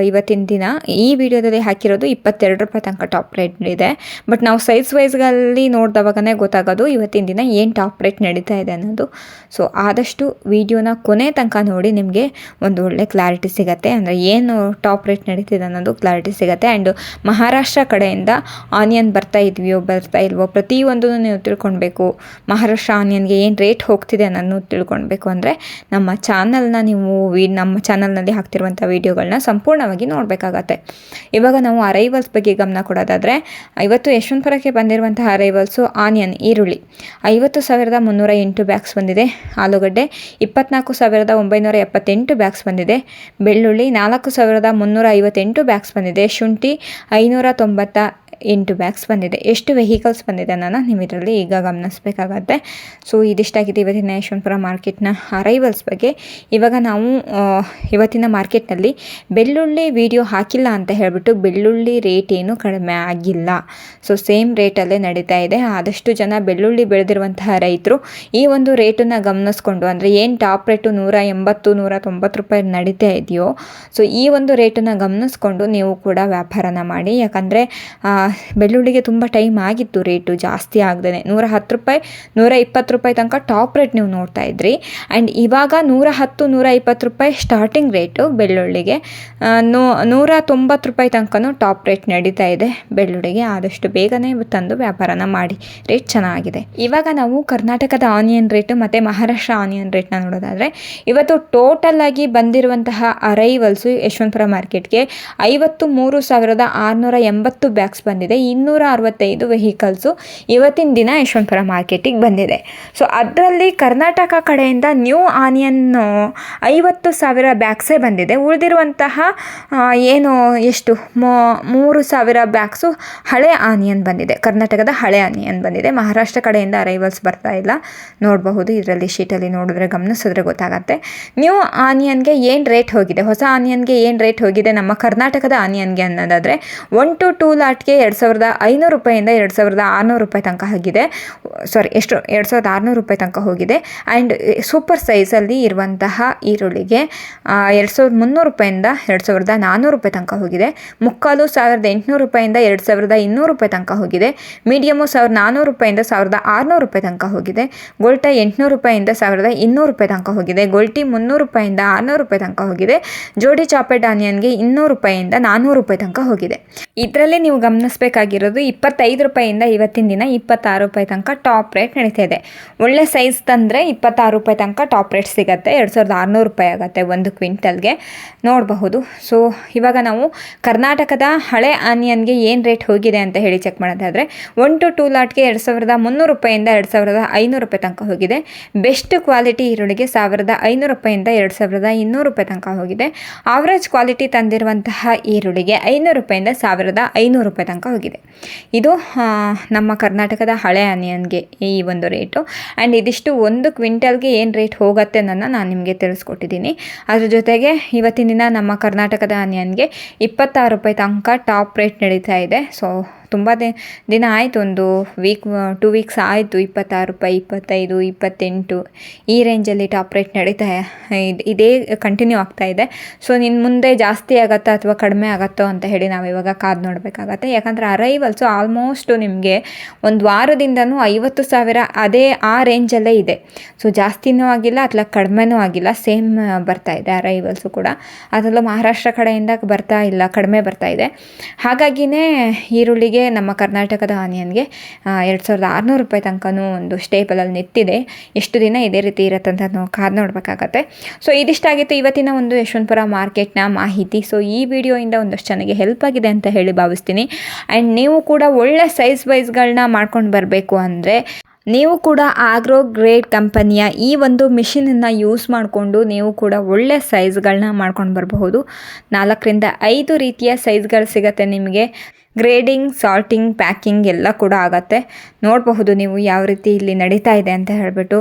ಇವತ್ತಿನ ದಿನ ಈ ವಿಡಿಯೋದಲ್ಲಿ ಹಾಕಿರೋದು ಇಪ್ಪತ್ತೆರಡು ರೂಪಾಯಿ ತನಕ ಟಾಪ್ ರೇಟ್ ಇದೆ. ಬಟ್ ನಾವು ಸೈಜ್ ವೈಸ್ಗಳಲ್ಲಿ ನೋಡಿದವಾಗನೇ ಗೊತ್ತಾಗೋದು ಇವತ್ತಿನ ದಿನ ಏನು ಟಾಪ್ ರೇಟ್ ನಡೀತಾ ಇದೆ ಅನ್ನೋದು. ಸೊ ಆದಷ್ಟು ವಿಡಿಯೋನ ಕೊನೆ ತನಕ ನೋಡಿ ನಿಮಗೆ ಒಂದು ಒಳ್ಳೆ ಕ್ಲಾರಿಟಿ ಸಿಗುತ್ತೆ. ಅಂದರೆ ಏನು ಟಾಪ್ ರೇಟ್ ನಡೀತಿದೆ ಅನ್ನೋದು ಕ್ಲಾರಿಟಿ ಸಿಗುತ್ತೆ. ಆ್ಯಂಡ್ ಮಹಾರಾಷ್ಟ್ರ ಕಡೆಯಿಂದ ಆನಿಯನ್ ಬರ್ತಾ ಇದೆಯೋ, ಬರ್ತಾ ಇಲ್ವೋ ಪ್ರತಿಯೊಂದೂ ನೀವು ತಿಳ್ಕೊಳ್ಬೇಕು. ಮಹಾರಾಷ್ಟ್ರ ಆನಿಯನ್ಗೆ ಏನು ರೇಟ್ ಹೋಗ್ತಿದೆ ಅನ್ನೋದು ತಿಳ್ಕೊಳ್ಬೇಕು ಅಂದರೆ ನಮ್ಮ ಚಾನಲ್ನ ನೀವು ವಿ, ನಮ್ಮ ಚಾನಲ್ನಲ್ಲಿ ಹಾಕ್ತಿರುವಂಥ ವೀಡಿಯೋಗಳನ್ನ ಸಂಪೂರ್ಣವಾಗಿ ನೋಡಬೇಕಾಗತ್ತೆ. ಇವಾಗ ನಾವು ಅರೈವಲ್ಸ್ ಬಗ್ಗೆ ಗಮನ ಕೊಡೋದಾದರೆ, ಐವತ್ತು ಯಶವಂತಪುರಕ್ಕೆ ಬಂದಿರುವಂತಹ ಅರೈವಲ್ಸು ಆನಿಯನ್, ಈರುಳ್ಳಿ. ಐವತ್ತು ಸಾವಿರದ ಮುನ್ನೂರ ಎಂಟು ಬ್ಯಾಗ್ಸ್ ಬಂದಿದೆ. ಆಲೂಗಡ್ಡೆ ಇಪ್ಪತ್ನಾಲ್ಕು ಸಾವಿರದ ಒಂಬೈನೂರ ಎಪ್ಪತ್ತೆಂಟು ಬ್ಯಾಗ್ಸ್ ಬಂದಿದೆ. ಬೆಳ್ಳುಳ್ಳಿ ನಾಲ್ಕು ಸಾವಿರದ ಮುನ್ನೂರ ಐವತ್ತೆಂಟು ಬ್ಯಾಗ್ಸ್ ಬಂದಿದೆ. ಶುಂಠಿ ಐನೂರ ತೊಂಬತ್ತ ಎಂಟು ಬ್ಯಾಗ್ಸ್ ಬಂದಿದೆ. ಎಷ್ಟು ವೆಹಿಕಲ್ಸ್ ಬಂದಿದೆ ನಾನು ನೀವು ಇದರಲ್ಲಿ ಈಗ ಗಮನಿಸಬೇಕಾಗತ್ತೆ. ಸೊ ಇದಿಷ್ಟಾಗಿದೆ ಇವತ್ತಿನ ಯಶವಂತಪುರ ಮಾರ್ಕೆಟ್ನ ಅರೈವಲ್ಸ್ ಬಗ್ಗೆ. ಇವಾಗ ನಾವು ಇವತ್ತಿನ ಮಾರ್ಕೆಟ್ನಲ್ಲಿ ಬೆಳ್ಳುಳ್ಳಿ ವಿಡಿಯೋ ಹಾಕಿಲ್ಲ ಅಂತ ಹೇಳಿಬಿಟ್ಟು ಬೆಳ್ಳುಳ್ಳಿ ರೇಟ್ ಏನು ಕಡಿಮೆ ಆಗಿಲ್ಲ. ಸೊ ಸೇಮ್ ರೇಟಲ್ಲೇ ನಡೀತಾ ಇದೆ. ಆದಷ್ಟು ಜನ ಬೆಳ್ಳುಳ್ಳಿ ಬೆಳೆದಿರುವಂತಹ ರೈತರು ಈ ಒಂದು ರೇಟನ್ನು ಗಮನಿಸ್ಕೊಂಡು, ಅಂದರೆ ಏನು ಟಾಪ್ ರೇಟು ನೂರ ಎಂಬತ್ತು, ನೂರ ತೊಂಬತ್ತು ರೂಪಾಯಿ ನಡೀತಾ ಇದೆಯೋ ಸೊ ಈ ಒಂದು ರೇಟನ್ನು ಗಮನಿಸ್ಕೊಂಡು ನೀವು ಕೂಡ ವ್ಯಾಪಾರನ ಮಾಡಿ. ಯಾಕಂದರೆ ಬೆಳ್ಳುಳ್ಳಿಗೆ ತುಂಬ ಟೈಮ್ ಆಗಿತ್ತು ರೇಟು ಜಾಸ್ತಿ ಆಗದೇ ನೂರ ಹತ್ತು ರೂಪಾಯಿ ನೂರ ಇಪ್ಪತ್ತು ರೂಪಾಯಿ ತನಕ ಟಾಪ್ ರೇಟ್ ನೀವು ನೋಡ್ತಾ ಇದ್ರಿ. ಆ್ಯಂಡ್ ಇವಾಗ ನೂರ ಹತ್ತು ನೂರ ಇಪ್ಪತ್ತು ರೂಪಾಯಿ ಸ್ಟಾರ್ಟಿಂಗ್ ರೇಟು ಬೆಳ್ಳುಳ್ಳಿಗೆ. ನೂ ನೂರ ತೊಂಬತ್ತು ರೂಪಾಯಿ ತನಕನೂ ಟಾಪ್ ರೇಟ್ ನಡೀತಾ ಇದೆ ಬೆಳ್ಳುಳ್ಳಿಗೆ. ಆದಷ್ಟು ಬೇಗನೆ ತಂದು ವ್ಯಾಪಾರನ ಮಾಡಿ. ರೇಟ್ ಚೆನ್ನಾಗಿದೆ. ಇವಾಗ ನಾವು ಕರ್ನಾಟಕದ ಆನಿಯನ್ ರೇಟು ಮತ್ತು ಮಹಾರಾಷ್ಟ್ರ ಆನಿಯನ್ ರೇಟ್ನ ನೋಡೋದಾದರೆ, ಇವತ್ತು ಟೋಟಲ್ ಆಗಿ ಬಂದಿರುವಂತಹ ಅರೈವಲ್ಸು ಯಶವಂತಪುರ ಮಾರ್ಕೆಟ್ಗೆ ಐವತ್ತು ಮೂರು ಸಾವಿರದ ಆರುನೂರ ಎಂಬತ್ತು ಬ್ಯಾಗ್ಸ್ ಬಂದಿದೆ. ಇನ್ನೂರ ಅರವತ್ತೈದು ವೆಹಿಕಲ್ಸು ಇವತ್ತಿನ ದಿನ ಯಶವಂತಪುರ ಮಾರ್ಕೆಟಿಗೆ ಬಂದಿದೆ. ಸೊ ಅದರಲ್ಲಿ ಕರ್ನಾಟಕ ಕಡೆಯಿಂದ ನ್ಯೂ ಆನಿಯನ್ ಐವತ್ತು ಸಾವಿರ ಬ್ಯಾಗ್ಸೇ ಬಂದಿದೆ. ಉಳಿದಿರುವಂತಹ ಏನು, ಎಷ್ಟು ಮೂರು ಸಾವಿರ ಬ್ಯಾಗ್ಸು ಹಳೆ ಆನಿಯನ್ ಬಂದಿದೆ. ಕರ್ನಾಟಕದ ಹಳೆ ಆನಿಯನ್ ಬಂದಿದೆ. ಮಹಾರಾಷ್ಟ್ರ ಕಡೆಯಿಂದ ಅರೈವಲ್ಸ್ ಬರ್ತಾ ಇಲ್ಲ. ನೋಡಬಹುದು, ಇದರಲ್ಲಿ ಶೀಟಲ್ಲಿ ನೋಡಿದ್ರೆ ಗಮನಿಸಿದ್ರೆ ಗೊತ್ತಾಗತ್ತೆ. ನ್ಯೂ ಆನಿಯನ್ಗೆ ಏನು ರೇಟ್ ಹೋಗಿದೆ? ಹೊಸ ಆನಿಯನ್ಗೆ ಏನು ರೇಟ್ ಹೋಗಿದೆ? ನಮ್ಮ ಕರ್ನಾಟಕದ ಆನಿಯನ್ಗೆ ಅನ್ನೋದಾದರೆ ಒನ್ ಟು ಟೂ ಲಾಟ್ಗೆ ಎರಡು ಸಾವಿರದ ಐನೂರು ರೂಪಾಯಿಂದ ಎರಡು ಸಾವಿರದ ಆರುನೂರು ರೂಪಾಯಿ ತನಕ ಆಗಿದೆ. ಸಾರಿ ಎಷ್ಟು? ಎರಡು ಸಾವಿರದ ಆರುನೂರು ರೂಪಾಯಿ ತನಕ ಹೋಗಿದೆ. ಆ್ಯಂಡ್ ಸೂಪರ್ ಸೈಜಲ್ಲಿ ಇರುವಂತಹ ಈರುಳ್ಳಿಗೆ ಎರಡು ಸಾವಿರದ ಮುನ್ನೂರು ರೂಪಾಯಿಂದ ಎರಡು ಸಾವಿರದ ನಾನ್ನೂರು ರೂಪಾಯಿ ತನಕ ಹೋಗಿದೆ. ಮುಕ್ಕಾಲು ಸಾವಿರದ ಎಂಟುನೂರು ರೂಪಾಯಿಂದ ಎರಡು ಸಾವಿರದ ಇನ್ನೂರು ರೂಪಾಯಿ ತನಕ ಹೋಗಿದೆ. ಮೀಡಿಯಮು ಸಾವಿರದ ನಾನ್ನೂರು ರೂಪಾಯಿಂದ ಸಾವಿರದ ಆರುನೂರು ರೂಪಾಯಿ ತನಕ ಹೋಗಿದೆ. ಗೋಲ್ಟ ಎಂಟುನೂರು ರೂಪಾಯಿಂದ ಸಾವಿರದ ಇನ್ನೂರು ರೂಪಾಯಿ ತನಕ ಹೋಗಿದೆ. ಗೋಲ್ಟಿ ಮುನ್ನೂರು ರೂಪಾಯಿಂದ ಆರುನೂರು ರೂಪಾಯಿ ತನಕ ಹೋಗಿದೆ. ಜೋಡಿ ಚಾಪೆಟ್ ಆನಿಯನ್ಗೆ ಇನ್ನೂರು ರೂಪಾಯಿಂದ ನಾನ್ನೂರು ರೂಪಾಯಿ ತನಕ ಹೋಗಿದೆ. ಇದರಲ್ಲಿ ನೀವು ಗಮನಿಸಬೇಕಾಗಿರೋದು ಇಪ್ಪತ್ತೈದು ರೂಪಾಯಿಂದ ಇವತ್ತಿನ ದಿನ ಇಪ್ಪತ್ತಾರು ರೂಪಾಯಿ ತನಕ ಟಾಪ್ ರೇಟ್ ನಡೀತಾ ಇದೆ. ಒಳ್ಳೆ ಸೈಜ್ ತಂದರೆ ಇಪ್ಪತ್ತಾರು ರೂಪಾಯಿ ತನಕ ಟಾಪ್ ರೇಟ್ ಸಿಗುತ್ತೆ. ಎರಡು ಸಾವಿರದ ಆರುನೂರು ರೂಪಾಯಿ ಆಗುತ್ತೆ ಒಂದು ಕ್ವಿಂಟಲ್ಗೆ. ನೋಡಬಹುದು. ಸೊ ಇವಾಗ ನಾವು ಕರ್ನಾಟಕದ ಹಳೆ ಆನಿಯನ್ಗೆ ಏನು ರೇಟ್ ಹೋಗಿದೆ ಅಂತ ಹೇಳಿ ಚೆಕ್ ಮಾಡೋದಾದರೆ ಒನ್ ಟು ಟೂ ಲಾಟ್ಗೆ ಎರಡು ಸಾವಿರದ ಮುನ್ನೂರು ರೂಪಾಯಿಂದ ಎರಡು ಸಾವಿರದ ಐನೂರು ರೂಪಾಯಿ ತನಕ ಹೋಗಿದೆ. ಬೆಸ್ಟ್ ಕ್ವಾಲಿಟಿ ಈರುಳ್ಳಿಗೆ ಸಾವಿರದ ಐನೂರು ರೂಪಾಯಿಂದ ಎರಡು ಸಾವಿರದ ಇನ್ನೂರು ರೂಪಾಯಿ ತನಕ ಹೋಗಿದೆ. ಆವ್ರೇಜ್ ಕ್ವಾಲಿಟಿ ತಂದಿರುವಂತಹ ಈರುಳ್ಳಿಗೆ ಐನೂರು ರೂಪಾಯಿಂದ ಸಾವಿರದ ಐನೂರು ರೂಪಾಯಿ ತನಕ ಹೋಗಿದೆ. ಇದು ನಮ್ಮ ಕರ್ನಾಟಕದ ಹಳೆ ಆನಿಯನ್ಗೆ ಈ ಒಂದು ರೇಟು. ಆ್ಯಂಡ್ ಇದಿಷ್ಟು ಒಂದು ಕ್ವಿಂಟಲ್ಗೆ ಏನು ರೇಟ್ ಹೋಗುತ್ತೆ ಅನ್ನೋದನ್ನ ನಾನು ನಿಮಗೆ ತಿಳಿಸ್ಕೊಟ್ಟಿದ್ದೀನಿ. ಅದ್ರ ಜೊತೆಗೆ ಇವತ್ತಿನ ದಿನ ನಮ್ಮ ಕರ್ನಾಟಕದ ಆನಿಯನ್ಗೆ ಇಪ್ಪತ್ತಾರು ರೂಪಾಯಿ ತನಕ ಟಾಪ್ ರೇಟ್ ನಡೀತಾ ಇದೆ. ಸೊ ತುಂಬ ದಿನ ಆಯಿತು ಒಂದು ವೀಕ್ ಟೂ ವೀಕ್ಸ್ ಆಯಿತು, ಇಪ್ಪತ್ತಾರು ರೂಪಾಯಿ, ಇಪ್ಪತ್ತೈದು, ಇಪ್ಪತ್ತೆಂಟು, ಈ ರೇಂಜಲ್ಲಿ ಟಾಪ್ ರೇಟ್ ನಡೀತಾ, ಇದು, ಇದೇ ಕಂಟಿನ್ಯೂ ಆಗ್ತಾ ಇದೆ. ಸೊ ನಿನ್ನ ಮುಂದೆ ಜಾಸ್ತಿ ಆಗತ್ತಾ ಅಥವಾ ಕಡಿಮೆ ಆಗತ್ತೋ ಅಂತ ಹೇಳಿ ನಾವು ಇವಾಗ ಕಾದು ನೋಡಬೇಕಾಗತ್ತೆ. ಯಾಕಂದರೆ ಅರೈವಲ್ಸು ಆಲ್ಮೋಸ್ಟು ನಿಮಗೆ ಒಂದು ವಾರದಿಂದನೂ ಐವತ್ತು ಸಾವಿರ ಅದೇ ಆ ರೇಂಜಲ್ಲೇ ಇದೆ. ಸೊ ಜಾಸ್ತಿನೂ ಆಗಿಲ್ಲ ಅಥವಾ ಕಡಿಮೆನೂ ಆಗಿಲ್ಲ ಸೇಮ್ ಬರ್ತಾ ಇದೆ ಅರೈವಲ್ಸು ಕೂಡ. ಅದರಲ್ಲೂ ಮಹಾರಾಷ್ಟ್ರ ಕಡೆಯಿಂದ ಬರ್ತಾ ಇಲ್ಲ, ಕಡಿಮೆ ಬರ್ತಾ ಇದೆ. ಹಾಗಾಗಿನೇ ಈರುಳ್ಳಿಗೆ ನಮ್ಮ ಕರ್ನಾಟಕದ ಆನಿಯನ್ಗೆ ಎರಡು ಸಾವಿರದ ಆರುನೂರು ರೂಪಾಯಿ ತನಕನೂ ಒಂದು ಸ್ಟೇಬಲಲ್ಲಿ ನಿಂತಿದೆ. ಎಷ್ಟು ದಿನ ಇದೇ ರೀತಿ ಇರುತ್ತೆ ಅಂತ ನಾವು ಕಾದು ನೋಡಬೇಕಾಗತ್ತೆ. ಸೊ ಇದಿಷ್ಟಾಗಿತ್ತು ಇವತ್ತಿನ ಒಂದು ಯಶವಂತಪುರ ಮಾರ್ಕೆಟ್ನ ಮಾಹಿತಿ. ಸೊ ಈ ವಿಡಿಯೋಯಿಂದ ಒಂದಷ್ಟು ಚೆನ್ನಾಗಿ ಹೆಲ್ಪ್ ಆಗಿದೆ ಅಂತ ಹೇಳಿ ಭಾವಿಸ್ತೀನಿ. ಆ್ಯಂಡ್ ನೀವು ಕೂಡ ಒಳ್ಳೆ ಸೈಜ್ ವೈಸ್ಗಳನ್ನ ಮಾಡ್ಕೊಂಡು ಬರಬೇಕು ಅಂದರೆ, ನೀವು ಕೂಡ ಆಗ್ರೋ ಗ್ರೇಡ್ ಕಂಪನಿಯ ಈ ಒಂದು ಮಿಷಿನನ್ನು ಯೂಸ್ ಮಾಡಿಕೊಂಡು ನೀವು ಕೂಡ ಒಳ್ಳೆ ಸೈಜ್ಗಳನ್ನ ಮಾಡ್ಕೊಂಡು ಬರಬಹುದು. ನಾಲ್ಕರಿಂದ ಐದು ರೀತಿಯ ಸೈಜ್ಗಳು ಸಿಗುತ್ತೆ ನಿಮಗೆ. ಗ್ರೇಡಿಂಗ್ ಸಾರ್ಟಿಂಗ್ ಪ್ಯಾಕಿಂಗ್ ಎಲ್ಲ ಕೂಡ ಆಗತ್ತೆ. ನೋಡಬಹುದು ನೀವು ಯಾವ ರೀತಿ ಇಲ್ಲಿ ನಡೀತಾ ಇದೆ ಅಂತ ಹೇಳಿಬಿಟ್ಟು.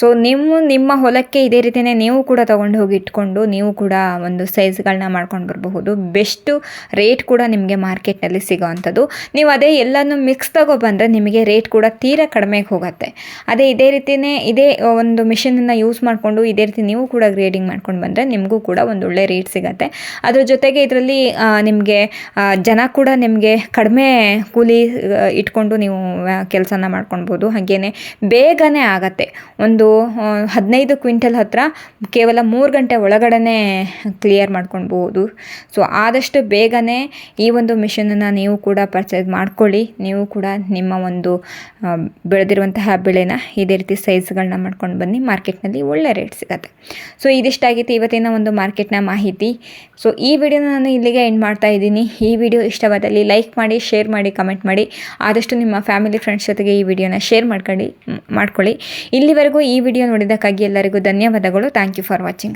ಸೊ ನೀವು ನಿಮ್ಮ ಹೊಲಕ್ಕೆ ಇದೇ ರೀತಿಯೇ ನೀವು ಕೂಡ ತೊಗೊಂಡು ಹೋಗಿ ಇಟ್ಕೊಂಡು ನೀವು ಕೂಡ ಒಂದು ಸೈಜ್ಗಳನ್ನ ಮಾಡ್ಕೊಂಡು ಬರಬಹುದು. ಬೆಸ್ಟು ರೇಟ್ ಕೂಡ ನಿಮಗೆ ಮಾರ್ಕೆಟ್ನಲ್ಲಿ ಸಿಗೋವಂಥದ್ದು. ನೀವು ಅದೇ ಎಲ್ಲನೂ ಮಿಕ್ಸ್ ತಗೊಬಂದರೆ ನಿಮಗೆ ರೇಟ್ ಕೂಡ ತೀರಾ ಕಡಿಮೆಗೆ ಹೋಗುತ್ತೆ. ಅದೇ ಇದೇ ರೀತಿಯೇ ಇದೇ ಒಂದು ಮಿಷಿನನ್ನು ಯೂಸ್ ಮಾಡಿಕೊಂಡು ಇದೇ ರೀತಿ ನೀವು ಕೂಡ ಗ್ರೇಡಿಂಗ್ ಮಾಡ್ಕೊಂಡು ಬಂದರೆ ನಿಮಗೂ ಕೂಡ ಒಂದು ಒಳ್ಳೆ ರೇಟ್ ಸಿಗುತ್ತೆ. ಅದ್ರ ಜೊತೆಗೆ ಇದರಲ್ಲಿ ನಿಮಗೆ ಜನ ಕೂಡ ನಿಮಗೆ ಕಡಿಮೆ ಕೂಲಿ ಇಟ್ಕೊಂಡು ನೀವು ಕೆಲಸನ ಮಾಡ್ಕೊಳ್ಬೋದು. ಹಾಗೆಯೇ ಬೇಗನೆ ಆಗತ್ತೆ. ಒಂದು ಹದಿನೈದು ಕ್ವಿಂಟಲ್ ಹತ್ತಿರ ಕೇವಲ ಮೂರು ಗಂಟೆ ಒಳಗಡೆ ಕ್ಲಿಯರ್ ಮಾಡ್ಕೊಳ್ಬೋದು. ಸೊ, ಆದಷ್ಟು ಬೇಗನೆ ಈ ಒಂದು ಮಿಷಿನನ್ನು ನೀವು ಕೂಡ ಪರ್ಚೇಸ್ ಮಾಡ್ಕೊಳ್ಳಿ. ನೀವು ಕೂಡ ನಿಮ್ಮ ಒಂದು ಬೆಳೆದಿರುವಂತಹ ಬೆಳೆನ ಇದೇ ರೀತಿ ಸೈಜ್ಗಳನ್ನ ಮಾಡ್ಕೊಂಡು ಬನ್ನಿ. ಮಾರ್ಕೆಟ್ನಲ್ಲಿ ಒಳ್ಳೆ ರೇಟ್ ಸಿಗುತ್ತೆ. ಸೊ ಇದಿಷ್ಟಾಗಿತ್ತು ಇವತ್ತಿನ ಒಂದು ಮಾರ್ಕೆಟ್ನ ಮಾಹಿತಿ. ಸೊ, ಈ ವಿಡಿಯೋನ ನಾನು ಇಲ್ಲಿಗೆ ಎಂಡ್ ಮಾಡ್ತಾ ಇದ್ದೀನಿ. ಈ ವಿಡಿಯೋ ಇಷ್ಟವಾದಲ್ಲಿ ಲೈಕ್ ಮಾಡಿ ಶೇರ್ ಮಾಡಿ ಕಮೆಂಟ್ ಮಾಡಿ. ಆದಷ್ಟು ನಿಮ್ಮ ಫ್ಯಾಮಿಲಿ ಫ್ರೆಂಡ್ಸ್ ಜೊತೆಗೆ ಈ ವಿಡಿಯೋನ ಶೇರ್ ಮಾಡ್ಕೊಳ್ಳಿ ಮಾಡ್ಕೊಳ್ಳಿ. ಇಲ್ಲಿವರೆಗೂ ಈ ವಿಡಿಯೋ ನೋಡಿದ್ದಕ್ಕಾಗಿ ಎಲ್ಲರಿಗೂ ಧನ್ಯವಾದಗಳು. Thank you for watching